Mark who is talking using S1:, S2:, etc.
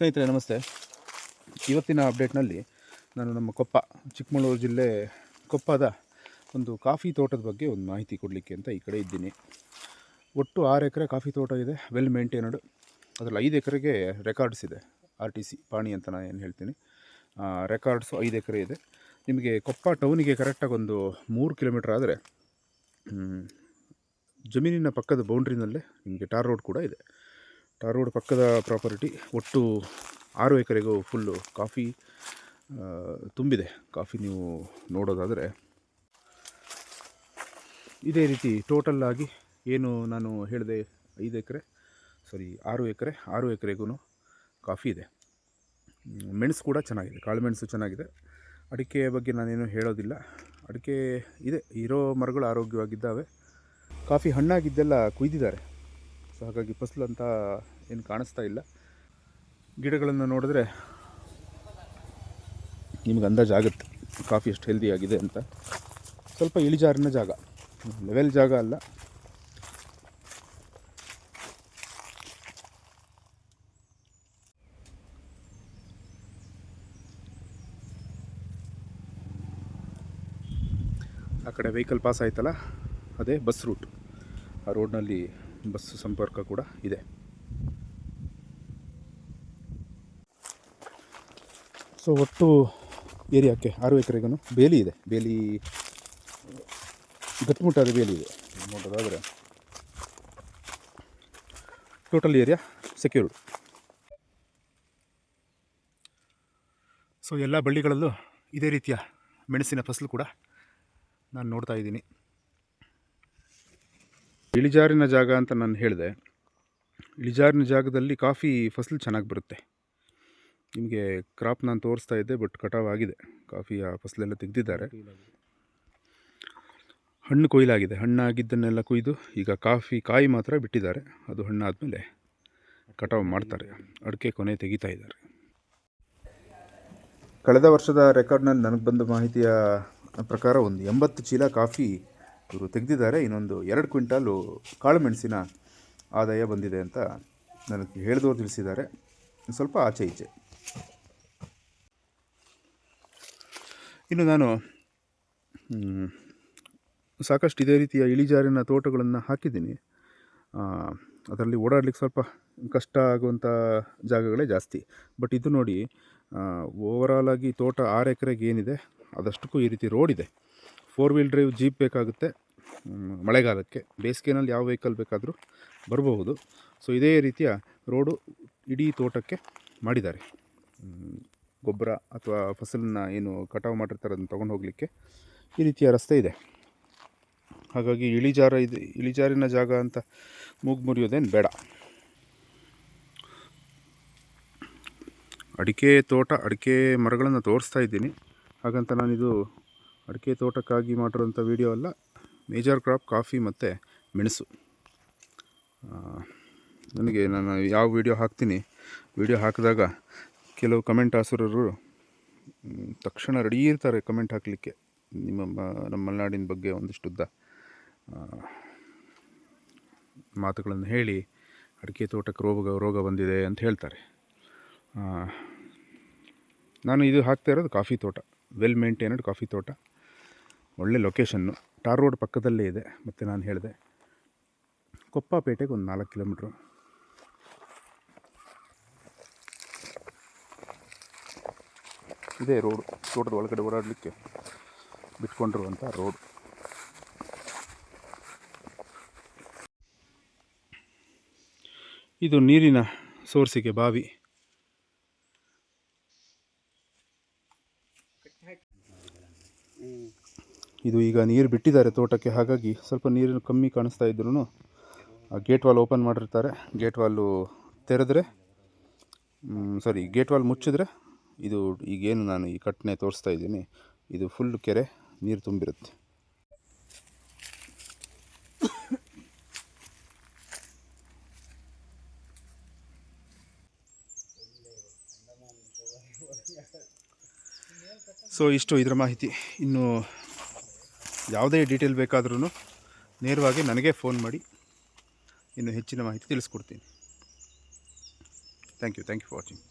S1: ಸ್ನೇಹಿತರೆ, ನಮಸ್ತೆ. ಇವತ್ತಿನ ಅಪ್ಡೇಟ್ನಲ್ಲಿ ನಾನು ನಮ್ಮ ಕೊಪ್ಪ, ಚಿಕ್ಕಮಗಳೂರು ಜಿಲ್ಲೆ ಕೊಪ್ಪದ ಒಂದು ಕಾಫಿ ತೋಟದ ಬಗ್ಗೆ ಒಂದು ಮಾಹಿತಿ ಕೊಡಲಿಕ್ಕೆ ಅಂತ ಈ ಕಡೆ ಇದ್ದೀನಿ. ಒಟ್ಟು ಆರು ಎಕರೆ ಕಾಫಿ ತೋಟ ಇದೆ ವೆಲ್ ಮೇಂಟೈನಡ್ ಅದರಲ್ಲಿ ಐದು ಎಕರೆಗೆ ರೆಕಾರ್ಡ್ಸ್ ಇದೆ ಆರ್ ಟಿ ಸಿ ಪಾಣಿ ಅಂತ ನಾನು ಏನು ಹೇಳ್ತೀನಿ. ರೆಕಾರ್ಡ್ಸು ಐದು ಎಕರೆ ಇದೆ. ನಿಮಗೆ ಕೊಪ್ಪ ಟೌನಿಗೆ ಕರೆಕ್ಟಾಗಿ ಒಂದು ಮೂರು ಕಿಲೋಮೀಟ್ರ್ ಆದರೆ ಜಮೀನಿನ ಪಕ್ಕದ ಬೌಂಡ್ರಿನಲ್ಲೇ ನಿಮಗೆ ಟಾರ್ ರೋಡ್ ಕೂಡ ಇದೆ. ಟಾರ್ ರೋಡ್ ಪಕ್ಕದ ಪ್ರಾಪರ್ಟಿ ಒಟ್ಟು ಆರು ಎಕರೆಗೂ ಫುಲ್ಲು ಕಾಫಿ ತುಂಬಿದೆ. ಕಾಫಿ ನೀವು ನೋಡೋದಾದರೆ ಇದೇ ರೀತಿ ಟೋಟಲ್ ಆಗಿ ಏನು ನಾನು ಹೇಳಿದೆ ಐದು ಎಕರೆ ಸಾರಿ ಆರು ಎಕರೆ, ಆರು ಎಕರೆಗೂ ಕಾಫಿ ಇದೆ. ಮೆಣಸು ಕೂಡ ಚೆನ್ನಾಗಿದೆ. ಕಾಳು ಮೆಣಸು ಚೆನ್ನಾಗಿದೆ. ಅಡಿಕೆ ಬಗ್ಗೆ ನಾನೇನು ಹೇಳೋದಿಲ್ಲ. ಅಡಿಕೆ ಇದೆ. ಇರೋ ಮರಗಳು ಆರೋಗ್ಯವಾಗಿದ್ದಾವೆ. ಕಾಫಿ ಹಣ್ಣಾಗಿದ್ದೆಲ್ಲ ಕುಯ್ದಿದ್ದಾರೆ. ಸೊ ಹಾಗಾಗಿ ಫಸಲು ಅಂತ ಏನು ಕಾಣಿಸ್ತಾ ಇಲ್ಲ. ಗಿಡಗಳನ್ನು ನೋಡಿದ್ರೆ ನಿಮ್ಗೆ ಅಂದಾಜು ಆಗುತ್ತೆ ಕಾಫಿ ಎಷ್ಟು ಹೆಲ್ದಿ ಆಗಿದೆ ಅಂತ. ಸ್ವಲ್ಪ ಇಳಿಜಾರಿನ ಜಾಗ ಲೆವೆಲ್ ಜಾಗ ಅಲ್ಲ. ಆ ಕಡೆ ವೆಹಿಕಲ್ ಪಾಸ್ ಆಯ್ತಲ್ಲ, ಅದೇ ಬಸ್ ರೂಟ್ ಆ ರೋಡ್ನಲ್ಲಿ ಬಸ್ ಸಂಪರ್ಕ ಕೂಡ ಇದೆ. ಸೊ, ಒಟ್ಟು ಏರಿಯಾಕ್ಕೆ ಆರು ಎಕರೆಗೂ ಬೇಲಿ ಇದೆ. ಬೇಲಿ ಗಟ್ಟಿಮುಟ್ಟಾದ ಬೇಲಿ ಇದೆ. ನೋಡೋದಾದರೆ ಟೋಟಲ್ ಏರಿಯಾ ಸೆಕ್ಯೂರ್ಡ್ ಸೊ, ಎಲ್ಲ ಬಳ್ಳಿಗಳಲ್ಲೂ ಇದೇ ರೀತಿಯ ಮೆಣಸಿನ ಫಸಲು ಕೂಡ ನಾನು ನೋಡ್ತಾ ಇದ್ದೀನಿ. ಇಳಿಜಾರಿನ ಜಾಗ ಅಂತ ನಾನು ಹೇಳಿದೆ, ಇಳಿಜಾರಿನ ಜಾಗದಲ್ಲಿ ಕಾಫಿ ಫಸಲು ಚೆನ್ನಾಗಿ ಬರುತ್ತೆ. ನಿಮಗೆ ಕ್ರಾಪ್ ನಾನು ತೋರಿಸ್ತಾ ಇದ್ದೆ, ಬಟ್ ಕಟಾವ್ ಆಗಿದೆ. ಕಾಫಿಯ ಫಸಲೆಲ್ಲ ತೆಗೆದಿದ್ದಾರೆ. ಹಣ್ಣು ಕೊಯ್ಲಾಗಿದೆ. ಹಣ್ಣಾಗಿದ್ದನ್ನೆಲ್ಲ ಕೊಯ್ದು ಈಗ ಕಾಫಿ ಕಾಯಿ ಮಾತ್ರ ಬಿಟ್ಟಿದ್ದಾರೆ. ಅದು ಹಣ್ಣಾದಮೇಲೆ ಕಟಾವು ಮಾಡ್ತಾರೆ. ಅಡಿಕೆ ಕೊನೆ ತೆಗಿತಾ ಇದ್ದಾರೆ. ಕಳೆದ ವರ್ಷದ ರೆಕಾರ್ಡ್ನಲ್ಲಿ ನನಗೆ ಬಂದ ಮಾಹಿತಿಯ ಪ್ರಕಾರ ಒಂದು ಎಂಬತ್ತು ಚೀಲ ಕಾಫಿ ಇವರು ತೆಗೆದಿದ್ದಾರೆ. ಇನ್ನೊಂದು ಎರಡು ಕ್ವಿಂಟಾಲು ಕಾಳುಮೆಣಸಿನ ಆದಾಯ ಬಂದಿದೆ ಅಂತ ನನಗೆ ಹೇಳಿದವರು ತಿಳಿಸಿದ್ದಾರೆ. ಸ್ವಲ್ಪ ಆಚೆ ಈಚೆ. ಇನ್ನು ನಾನು ಸಾಕಷ್ಟು ಇದೇ ರೀತಿಯ ಇಳಿಜಾರಿನ ತೋಟಗಳನ್ನು ಹಾಕಿದ್ದೀನಿ. ಅದರಲ್ಲಿ ಓಡಾಡ್ಲಿಕ್ಕೆ ಸ್ವಲ್ಪ ಕಷ್ಟ ಆಗುವಂಥ ಜಾಗಗಳೇ ಜಾಸ್ತಿ. ಬಟ್ ಇದು ನೋಡಿ ಓವರಾಲ್ ಆಗಿ ತೋಟ ಆರು ಎಕರೆಗೆ ಏನಿದೆ, ಅದಷ್ಟಕ್ಕೂ ಈ ರೀತಿ ರೋಡ್ ಇದೆ. ಫೋರ್ ವೀಲ್ ಡ್ರೈವ್ ಜೀಪ್ ಬೇಕಾಗುತ್ತೆ. ಮಳೆಗಾಲಕ್ಕೆ. ಬೇಸಿಗೆನಲ್ಲಿ ಯಾವ ವೆಹಿಕಲ್ ಬೇಕಾದರೂ ಬರಬಹುದು. ಸೊ ಇದೇ ರೀತಿಯ ರೋಡು ಇಡೀ ತೋಟಕ್ಕೆ ಮಾಡಿದ್ದಾರೆ. ಗೊಬ್ಬರ ಅಥವಾ ಫಸಲನ್ನ ಏನು ಕಟಾವು ಮಾಡಿರ್ತಾರೆ ಅದನ್ನು ತೊಗೊಂಡು ಹೋಗಲಿಕ್ಕೆ ಈ ರೀತಿಯ ರಸ್ತೆ ಇದೆ. ಹಾಗಾಗಿ ಇಳಿಜಾರ ಇದು, ಇಳಿಜಾರಿನ ಜಾಗ ಅಂತ ಮೂಗು ಮುರಿಯೋದೇನು ಬೇಡ. ಅಡಿಕೆ ತೋಟ, ಅಡಿಕೆ ಮರಗಳನ್ನು ತೋರಿಸ್ತಾ ಇದ್ದೀನಿ. ಹಾಗಂತ ನಾನಿದು ಅಡಿಕೆ ತೋಟಕ್ಕಾಗಿ ಮಾಡಿರೋಂಥ ವಿಡಿಯೋ ಅಲ್ಲ ಮೇಜರ್ ಕ್ರಾಪ್ ಕಾಫಿ ಮತ್ತು ಮೆಣಸು. ನನಗೆ ನಾನು ಯಾವ ವಿಡಿಯೋ ಹಾಕ್ತೀನಿ? ವಿಡಿಯೋ ಹಾಕಿದಾಗ ಕೆಲವು ಕಮೆಂಟ್ ಆಸರರು ತಕ್ಷಣ ರೆಡಿ ಇರ್ತಾರೆ ಕಮೆಂಟ್ ಹಾಕಲಿಕ್ಕೆ. ನಿಮ್ಮ ನಮ್ಮ ಮಲೆನಾಡಿನ ಬಗ್ಗೆ ಒಂದಿಷ್ಟು ಉದ್ದ ಮಾತುಗಳನ್ನು ಹೇಳಿ ಅಡಿಕೆ ತೋಟಕ್ಕೆ ರೋಗ ರೋಗ ಬಂದಿದೆ ಅಂತ ಹೇಳ್ತಾರೆ. ನಾನು ಇದು ಹಾಕ್ತಾ ಇರೋದು ಕಾಫಿ ತೋಟ ವೆಲ್ ಮೇಂಟೈನಡ್ ಕಾಫಿ ತೋಟ. ಒಳ್ಳೆ ಲೊಕೇಶನ್ನು ಟಾರ್ ರೋಡ್ ಪಕ್ಕದಲ್ಲೇ ಇದೆ, ಮತ್ತು ನಾನು ಹೇಳಿದೆ. ಕೊಪ್ಪಪೇಟೆಗೆ ಒಂದು ನಾಲ್ಕು ಕಿಲೋಮೀಟ್ರು. ಇದೇ ರೋಡು ತೋಟದ ಒಳಗಡೆ ಓಡಾಡಲಿಕ್ಕೆ ಬಿಟ್ಕೊಂಡಿರುವಂಥ ರೋಡ್ ಇದು ನೀರಿನ ಸೋರ್ಸಿಗೆ ಬಾವಿ. ಇದು ಈಗ ನೀರು ಬಿಟ್ಟಿದ್ದಾರೆ ತೋಟಕ್ಕೆ, ಹಾಗಾಗಿ ಸ್ವಲ್ಪ ನೀರು ಕಮ್ಮಿ ಕಾಣಿಸ್ತಾ ಇದ್ರೂ ಗೇಟ್ ವಾಲ್ ಓಪನ್ ಮಾಡಿರ್ತಾರೆ. ಗೇಟ್ ವಾಲು ತೆರೆದ್ರೆ ಸಾರಿ ಗೇಟ್ ವಾಲ್ ಮುಚ್ಚಿದ್ರೆ ಇದು ಈಗೇನು ನಾನು ಈ ಕಟ್ಟನೆ ತೋರಿಸ್ತಾ ಇದ್ದೀನಿ. ಇದು ಫುಲ್ ಕೆರೆ, ನೀರು ತುಂಬಿರುತ್ತೆ. ಸೊ ಇಷ್ಟು ಇದರ ಮಾಹಿತಿ. ಇನ್ನು ಯಾವುದೇ ಡೀಟೇಲ್ ಬೇಕಾದ್ರೂ ನೇರವಾಗಿ ನನಗೆ ಫೋನ್ ಮಾಡಿ ಇನ್ನು ಹೆಚ್ಚಿನ ಮಾಹಿತಿ ತಿಳಿಸ್ಕೊಡ್ತೀನಿ. Thank you thank you for watching